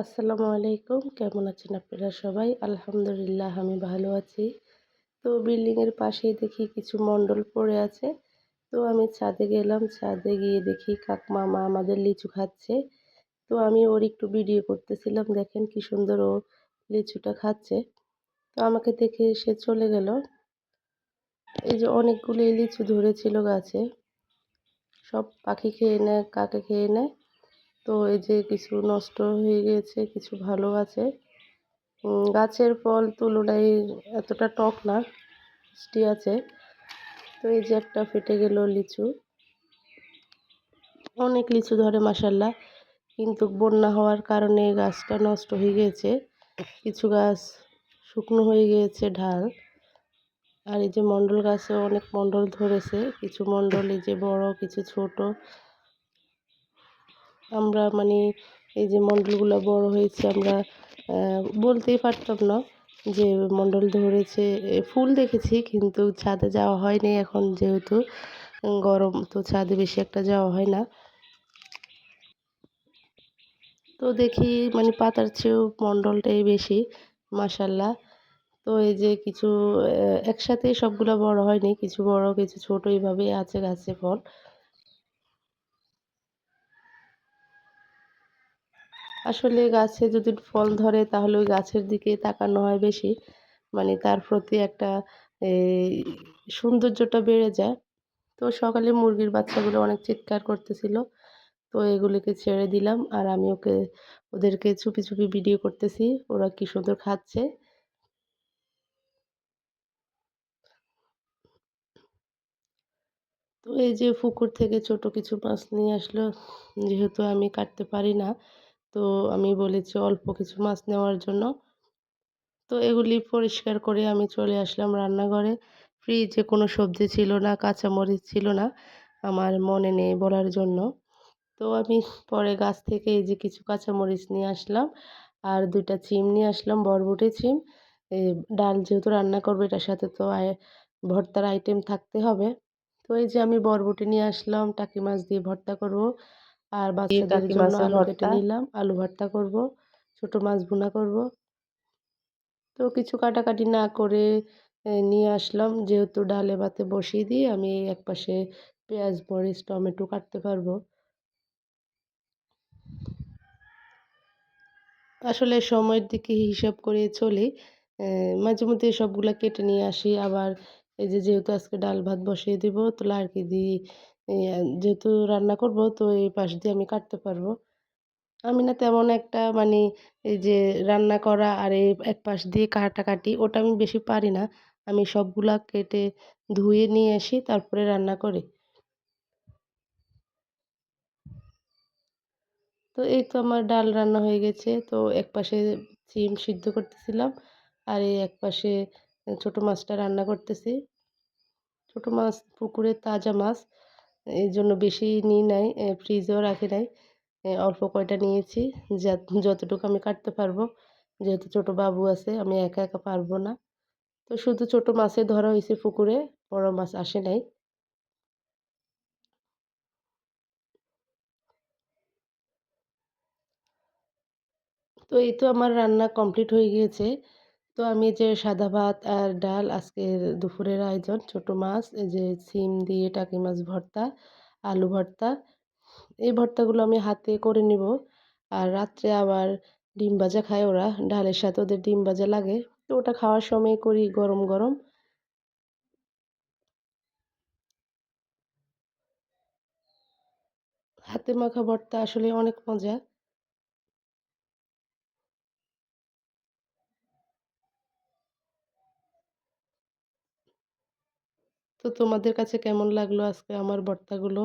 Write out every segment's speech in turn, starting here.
আসসালামু আলাইকুম। কেমন আছেন আপনারা সবাই? আলহামদুলিল্লাহ, আমি ভালো আছি। তো বিল্ডিংয়ের পাশেই দেখি কিছু মণ্ডল পড়ে আছে। তো আমি ছাদে গেলাম, ছাদে গিয়ে দেখি কাক মামা আমাদের লিচু খাচ্ছে। তো আমি ওর একটু ভিডিও করতেছিলাম, দেখেন কি সুন্দর ও লিচুটা খাচ্ছে। তো আমাকে দেখে সে চলে গেল। এই যে অনেকগুলো লিচু ধরেছিল গাছে। সব পাখি খেয়ে নেয়, কাকে খেয়ে নেয়? তো এই যে কিছু নষ্ট হয়ে গিয়েছে কিছু ভালো আছে। গাছের ফল তুলনায় এতটা টক না, মিষ্টি আছে। তো এই যে একটা ফেটে গেল লিচু। অনেক লিচু ধরে মাসাল্লাহ কিন্তু বন্যা হওয়ার কারণে গাছটা নষ্ট হয়ে গিয়েছে কিছু গাছ শুকনো হয়ে গিয়েছে ঢাল। আর এই যে মণ্ডল গাছে অনেক মণ্ডল ধরেছে। কিছু মণ্ডল এই যে বড়, কিছু ছোট। আমরা মানে এই যে মণ্ডলগুলো বড় হয়েছে আমরা বলতেই পারতাম না যে মণ্ডল ধরেছে। ফুল দেখেছি কিন্তু ছাদে যাওয়া হয়নি এখন যেহেতু গরম তো ছাদে বেশি একটা যাওয়া হয় না। তো দেখি মানে পাতার চেয়েও মণ্ডলটাই বেশি মাসাল্লাহ তো এই যে কিছু একসাথেই সবগুলো বড় হয়নি, কিছু বড়, কিছু ছোট, এইভাবেই আছে গাছে ফল। আসলে গাছে যদি ফল ধরে তাহলে ওই গাছের দিকে তাকানো হয় বেশি। মানে তার প্রতি একটা সৌন্দর্যটা বেড়ে যায়। তো সকালে মুরগির বাচ্চাগুলো অনেক চিৎকার করতেছিল। তো এগুলিকে ছেড়ে দিলাম আর আমি ওকে, ওদেরকে চুপি চুপি ভিডিও করতেছি। ওরা কি সুন্দর খাচ্ছে। তো এই যে পুকুর থেকে ছোট কিছু মাছ নিয়ে আসলো, যেহেতু আমি কাটতে পারি না তো আমি বলেছি অল্প কিছু মাছ নেওয়ার জন্য। তো এগুলি পরিষ্কার করে আমি চলে আসলাম রান্নাঘরে। ফ্রিজে কোনো সবজি ছিল না, কাঁচামরিচ ছিল না আমার মনে নেই বলার জন্য। তো আমি পরে গাছ থেকে এই যে কিছু কাঁচামরিচ নিয়ে আসলাম আর দুইটা চিম নিয়ে আসলাম, বরবটি চিম। ডাল যেহেতু রান্না করব এটার সাথে তো ভর্তার আইটেম থাকতে হবে। তো এই যে আমি বরবটি নিয়ে আসলাম, টাকি মাছ দিয়ে ভর্তা করব। আর বাচ্চাদের জন্য আলু কেটে নিলাম আলু ভর্তা করব ছোট মাছ ভুনা করব। তো কিছু কাটাকাটি না করে নিয়ে আসলাম। যেহেতু ডালে ভাতে বসিয়ে দিয়ে আমি এক পাশে পেঁয়াজ মরিচ টমেটো কাটতে পারব। আসলে সময়ের দিকে হিসাব করে চলি মাঝে মধ্যে সবগুলা কেটে নিয়ে আসি। আবার এই যে যেহেতু আজকে ডাল ভাত বসিয়ে দিব তো লাড়কি দিয়ে যেহেতু রান্না করব, তো এই পাশ দিয়ে আমি কাটতে পারব। আমি না তেমন একটা মানে এই যে রান্না করা আর এই এক পাশ দিয়ে কাটাকাটি ওটা আমি বেশি পারি না। আমি সবগুলা কেটে ধুয়ে নিয়ে আসি, তারপরে রান্না করি। তো এই তো আমার ডাল রান্না হয়ে গেছে। তো এক পাশে সিম সিদ্ধ করতেছিলাম আর এই এক পাশে ছোটো মাছটা রান্না করতেছি। ছোটো মাছ পুকুরের তাজা মাছ। এই জন্য বেশি নিই নাই ফ্রিজেও রাখি নাই। অল্প কয়টা নিয়েছি যতটুকু আমি কাটতে পারব। যেহেতু ছোটো বাবু আছে, আমি একা একা পারব না। তো শুধু ছোটো মাছে ধরা হয়েছে পুকুরে, বড় মাছ আসে নাই। তো এই তো আমার রান্না কমপ্লিট হয়ে গিয়েছে। তো আমি যে সাদা ভাত আর ডাল আজকের দুপুরের আয়োজন, ছোট মাছ, এই যে সিম দিয়ে টাকি মাছ ভর্তা, আলু ভর্তা, এই ভর্তাগুলো আমি হাতে করে নিব। আর রাত্রে আবার ডিম ভাজা খায় ওরা, ডালের সাথে ওদের ডিম ভাজা লাগে। তো ওটা খাওয়ার সময় করি গরম গরম। হাতে মাখা ভর্তা আসলে অনেক মজা। তোমাদের কাছে কেমন লাগল আজকে আমার ভর্তাগুলো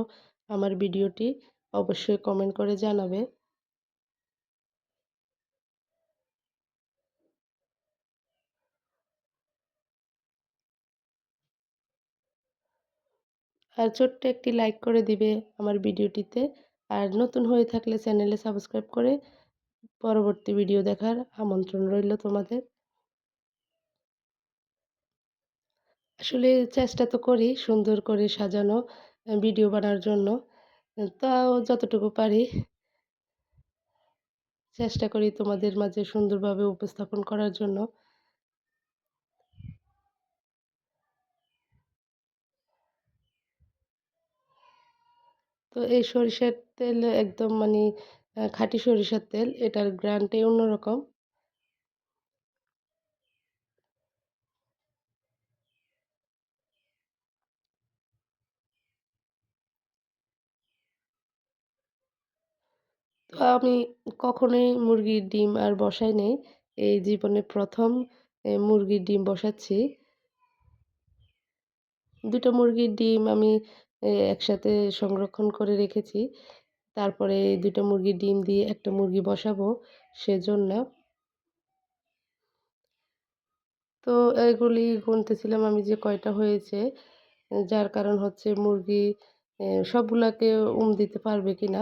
আমার ভিডিওটি? অবশ্যই কমেন্ট করে জানাবে। আর ছোট্ট একটি লাইক করে দিবে আমার ভিডিওটিতে। আর নতুন হয়ে থাকলে চ্যানেলে সাবস্ক্রাইব করে পরবর্তী ভিডিও দেখার আমন্ত্রণ রইল তোমাদের। আসলে চেষ্টা তো করি সুন্দর করে সাজানো ভিডিও বানার জন্য তাও যতটুকু পারি চেষ্টা করি তোমাদের মাঝে সুন্দরভাবে উপস্থাপন করার জন্য। তো এই সরিষার তেল একদম মানে খাঁটি সরিষার তেল। এটার ঘ্রাণটাই অন্যরকম। আমি কখনোই মুরগির ডিম আর বসাই নাই। এই জীবনে প্রথম মুরগির ডিম বসাচ্ছি। দুটো মুরগির ডিম আমি একসাথে সংরক্ষণ করে রেখেছি। তারপরে ২ টা মুরগির ডিম দিয়ে একটা মুরগি বসাবো সেজন্য। তো এগুলি গুনতেছিলাম আমি যে কয়টা হয়েছে। যার কারণ হচ্ছে মুরগি সবগুলাকে উম দিতে পারবে কিনা।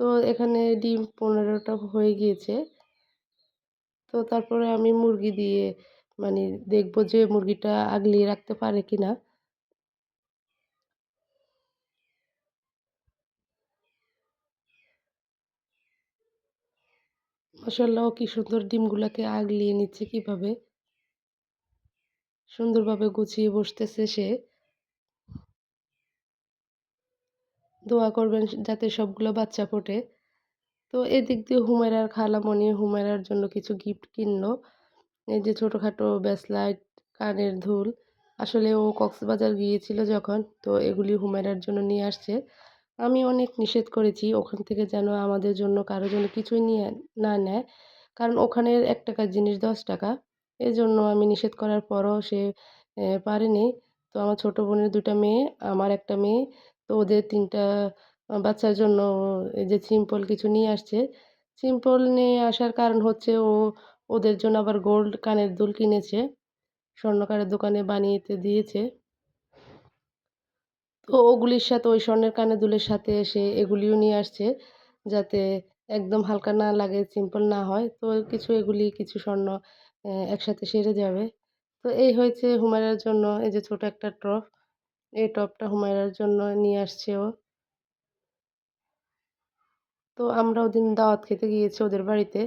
তো এখানে ডিম পনেরোটা হয়ে গিয়েছে। তো তারপরে আমি মুরগি দিয়ে মানে দেখব যে মুরগিটা আগলিয়ে রাখতে পারে কিনা। মাশাআল্লাহ ও কি সুন্দর ডিমগুলাকে আগলিয়ে নিচ্ছে কীভাবে। সুন্দরভাবে গুছিয়ে বসতেছে সে। দোয়া করবেন যাতে সবগুলো বাচ্চা ফোটে। তো এদিক দিয়ে হুমায়রার খালামণি হুমায়রার জন্য কিছু গিফট কিনলো। এই যে ছোটোখাটো ব্যাসলাইট কানের ধুল আসলে ও কক্সবাজার গিয়েছিল যখন তো এগুলি হুমায়রার জন্য নিয়ে আসছে। আমি অনেক নিষেধ করেছি ওখান থেকে যেন আমাদের জন্য কারও জন্য কিছুই নিয়ে না নেয়। কারণ ওখানের এক টাকার জিনিস ৳১০ এজন্য আমি নিষেধ করার পরও সে পারেনি। তো আমার ছোট বোনের ২ টা মেয়ে, আমার একটা মেয়ে। তো ওদের তিনটা বাচ্চার জন্য এই যে সিম্পল কিছু নিয়ে আসছে। সিম্পল নিয়ে আসার কারণ হচ্ছে ও ওদের জন্য আবার গোল্ড কানের দুল কিনেছে। স্বর্ণকারের দোকানে বানিয়েতে দিয়েছে। তো ওগুলির সাথে ওই স্বর্ণের কানের দুলের সাথে এসে এগুলিও নিয়ে আসছে। যাতে একদম হালকা না লাগে, সিম্পল না হয়। তো কিছু এগুলি কিছু স্বর্ণ একসাথে সেরে যাবে। তো এই হয়েছে হুমায়রার জন্য এই যে ছোট একটা টপ। এই টপটা হুমায়রার জন্য নিয়ে আসছে ও। তো আমরা ওদিন দাওয়াত খেতে গিয়েছি ওদের বাড়িতে।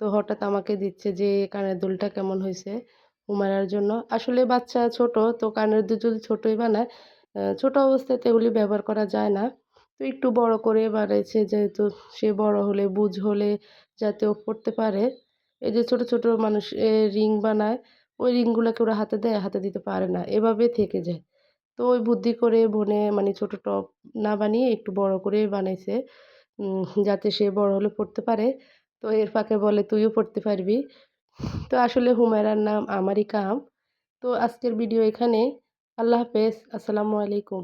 তো হঠাৎ আমাকে দিচ্ছে যে কানের দুলটা কেমন হয়েছে হুমায়রার জন্য। আসলে বাচ্চা ছোট তো কানের দুল যদি ছোটই বানায়, ছোট অবস্থায় তো এগুলি ব্যবহার করা যায় না। তো একটু বড় করে বানাইছে যেহেতু সে বড় হলে বুঝ হলে যাতে ও পড়তে পারে। এই যে ছোট, ছোট মানুষ রিং বানায়, ওই রিংগুলাকে ওরা হাতে দেয়, হাতে দিতে পারে না। এভাবে থেকে যায়। তো ওই বুদ্ধি করে বনে মানে ছোট টপ না বানিয়ে একটু বড় করে বানাইছে। যাতে সে বড় হলে পড়তে পারে। তো এর ফাঁকে বলে, তুইও পড়তে পারবি। তো আসলে হুমায়রার নাম আমারই কাম। তো আজকের ভিডিও এখানে আল্লাহ হাফেজ। আসসালামু আলাইকুম।